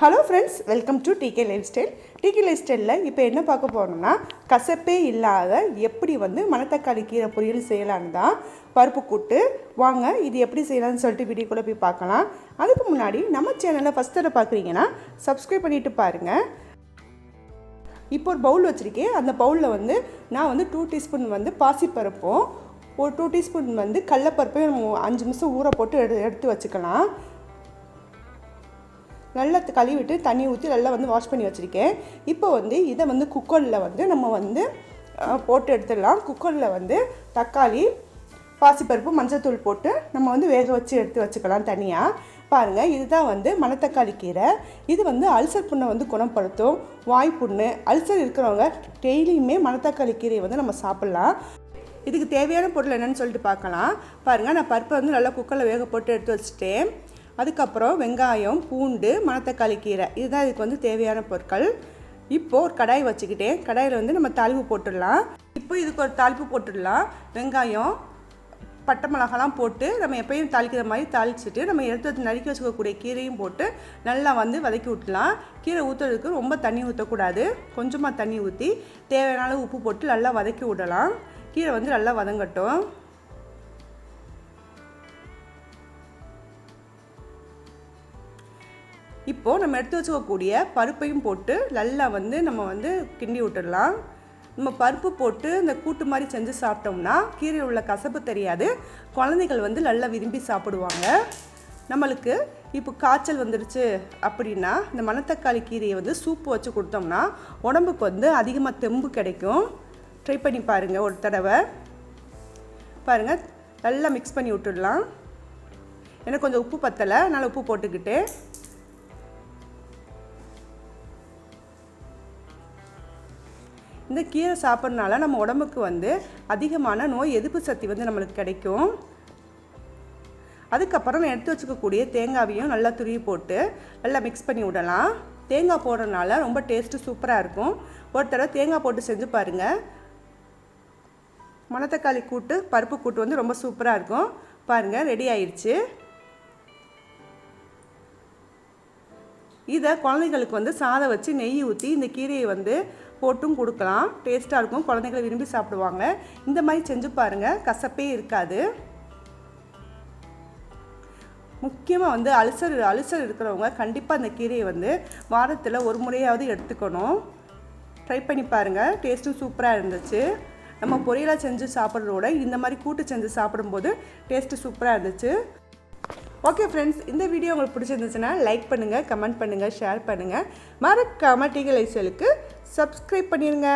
Hello friends welcome to DK life style DK life ஸ்டைலில் இப்போ என்ன பார்க்க போகிறோம்னா கசப்பே இல்லாத எப்படி வந்து மணத்தக்காளி கீரை பொரியல் செய்யலான்னு தான் பருப்பு கூட்டு. வாங்க இது எப்படி செய்யலாம்னு சொல்லிட்டு வீடியோக்குள்ளே போய் பார்க்கலாம். அதுக்கு முன்னாடி நம்ம சேனலை ஃபஸ்ட் தடவை பார்க்குறீங்கன்னா சப்ஸ்கிரைப் பண்ணிட்டு பாருங்கள் இப்போ ஒரு பவுல் வச்சுருக்கேன். அந்த பவுலில் வந்து நான் வந்து டூ டீஸ்பூன் வந்து பாசிப்பருப்பும் ஒரு டூ டீஸ்பூன் வந்து கடலப்பருப்பையும் அஞ்சு நிமிஷம் ஊற போட்டு எடு எடுத்து வச்சுக்கலாம். நல்லா கழுவிட்டு தண்ணி ஊற்றி நல்லா வந்து வாஷ் பண்ணி வச்சுருக்கேன். இப்போ வந்து இதை வந்து குக்கரில் வந்து நம்ம வந்து போட்டு எடுத்துடலாம். குக்கரில் வந்து தக்காளி பாசிப்பருப்பு மஞ்சள்தூள் போட்டு நம்ம வந்து வேக வச்சு எடுத்து வச்சுக்கலாம் தனியாக பாருங்கள் இதுதான் வந்து மணத்தக்காளி கீரை. இது வந்து அல்சர் புண்ணை வந்து குணப்படுத்தும். வாய் புண்ணு. அல்சர் இருக்கிறவங்க டெய்லியுமே மணத்தக்காளி கீரையை வந்து நம்ம சாப்பிட்லாம். இதுக்கு தேவையான பொருள் என்னென்னு சொல்லிட்டு பார்க்கலாம். பாருங்கள் நான் பருப்பை வந்து நல்லா குக்கரில் வேக போட்டு எடுத்து வச்சுட்டேன். அதுக்கப்புறம் வெங்காயம் பூண்டு மணத்தக்காளி கீரை. இதுதான் இதுக்கு வந்து தேவையான பொருட்கள். இப்போது ஒரு கடாய் வச்சுக்கிட்டேன். கடாயில் வந்து நம்ம தாளிப்பு போட்டுடலாம். இப்போ இதுக்கு ஒரு தாளிப்பு போட்டுடலாம். வெங்காயம் பட்டை மிளகாலாம் போட்டு நம்ம எப்பயும் தாளிக்கிற மாதிரி தாளிச்சுட்டு நம்ம எடுத்து வச்சு நறுக்கி வச்சுக்கக்கூடிய கீரையும் போட்டு நல்லா வந்து வதக்கி விட்டுலாம் கீரை ஊற்றுறதுக்கு ரொம்ப தண்ணி ஊற்றக்கூடாது கொஞ்சமாக தண்ணி ஊற்றி தேவையான அளவு உப்பு போட்டு நல்லா வதக்கி விடலாம். கீரை வந்து நல்லா வதங்கட்டும். இப்போது நம்ம எடுத்து வச்சுக்கக்கூடிய பருப்பையும் போட்டு நல்லா வந்து நம்ம வந்து கிண்டி விட்டுடலாம். நம்ம பருப்பு போட்டு இந்த கூட்டு மாதிரி செஞ்சு சாப்பிட்டோம்னா கீரையில் உள்ள கசப்பு தெரியாது. குழந்தைகள் வந்து நல்லா விரும்பி சாப்பிடுவாங்க. நம்மளுக்கு இப்போ காய்ச்சல் வந்துடுச்சு அப்படின்னா இந்த மணத்தக்காளி கீரையை வந்து சூப்பு வச்சு கொடுத்தோம்னா உடம்புக்கு வந்து அதிகமாக தெம்பு கிடைக்கும். ட்ரை பண்ணி பாருங்கள் ஒரு தடவை. பாருங்கள் நல்லா மிக்ஸ் பண்ணி விட்டுடலாம். எனக்கு கொஞ்சம் உப்பு பத்தலை அதனால் உப்பு போட்டுக்கிட்டு இந்த கீரை சாப்பிட்றதுனால நம்ம உடம்புக்கு வந்து அதிகமான நோய் எதிர்ப்பு சக்தி வந்து நம்மளுக்கு கிடைக்கும். அதுக்கப்புறம் நான் எடுத்து வச்சுக்கக்கூடிய தேங்காவையும் நல்லா துருவி போட்டு நல்லா மிக்ஸ் பண்ணி விடலாம். தேங்காய் போடுறதுனால ரொம்ப டேஸ்ட்டு சூப்பராக இருக்கும். ஒரு தடவை தேங்காய் போட்டு செஞ்சு பாருங்கள் மணத்தக்காளி கூட்டு பருப்பு கூட்டு வந்து ரொம்ப சூப்பராக இருக்கும். பாருங்கள் ரெடி ஆயிடுச்சு இதை குழந்தைங்களுக்கு வந்து சாதம் வச்சு நெய் ஊற்றி இந்த கீரையை வந்து போட்டும் கொடுக்கலாம். டேஸ்ட்டாக இருக்கும். குழந்தைகளை விரும்பி சாப்பிடுவாங்க. இந்த மாதிரி செஞ்சு பாருங்கள் கசப்பே இருக்காது. முக்கியமாக வந்து அல்சர் அல்சர் இருக்கிறவங்க கண்டிப்பாக அந்த கீரையை வந்து வாரத்தில் ஒரு முறையாவது எடுத்துக்கணும். ட்ரை பண்ணி பாருங்கள் டேஸ்ட்டும் சூப்பராக இருந்துச்சு. நம்ம பொரியலாக செஞ்சு சாப்பிட்றதோட இந்த மாதிரி கூட்டு செஞ்சு சாப்பிடும்போது டேஸ்ட்டு சூப்பராக இருந்துச்சு. ஓகே ஃப்ரெண்ட்ஸ் இந்த வீடியோ உங்களுக்கு பிடிச்சிருந்துச்சுன்னா லைக் பண்ணுங்கள் கமெண்ட் பண்ணுங்கள் ஷேர் பண்ணுங்கள் மறக்காமல் டீகல் ஐசலுக்கு சப்ஸ்கிரைப் பண்ணிடுங்க